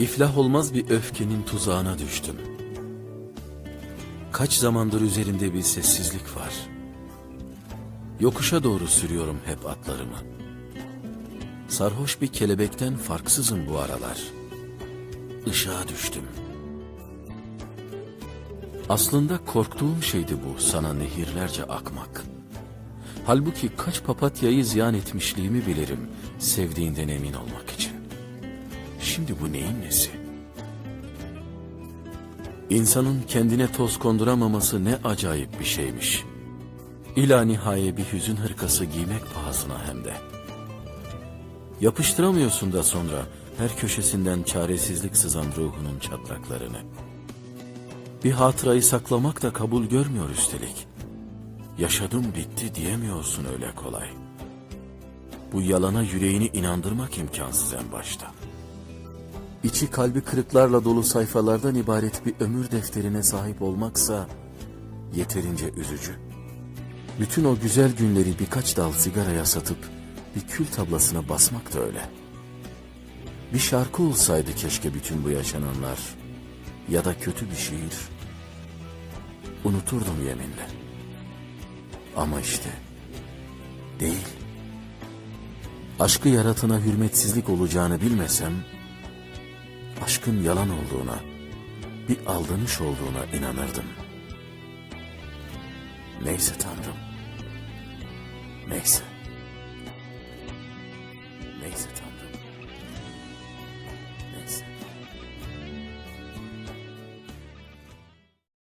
İflah olmaz bir öfkenin tuzağına düştüm. Kaç zamandır üzerimde bir sessizlik var. Yokuşa doğru sürüyorum hep atlarımı. Sarhoş bir kelebekten farksızım bu aralar. Işığa düştüm. Aslında korktuğum şeydi bu sana nehirlerce akmak. Halbuki kaç papatyayı ziyan etmişliğimi bilirim sevdiğinden emin olmak için. Şimdi bu neyin nesi? İnsanın kendine toz konduramaması ne acayip bir şeymiş. İla nihaye bir hüzün hırkası giymek pahasına hem de. Yapıştıramıyorsun da sonra her köşesinden çaresizlik sızan ruhunun çatlaklarını. Bir hatırayı saklamak da kabul görmüyor üstelik. Yaşadım bitti diyemiyorsun öyle kolay. Bu yalana yüreğini inandırmak imkansız en başta. İçi kalbi kırıklarla dolu sayfalardan ibaret bir ömür defterine sahip olmaksa yeterince üzücü. Bütün o güzel günleri birkaç dal sigaraya satıp bir kül tablasına basmak da öyle. Bir şarkı olsaydı keşke bütün bu yaşananlar ya da kötü bir şiir. Unuturdum yeminle. Ama işte değil. Aşkı yaratına hürmetsizlik olacağını bilmesem, aşkın yalan olduğuna, bir aldanış olduğuna inanırdım. Neyse Tanrım. Neyse. Neyse Tanrım.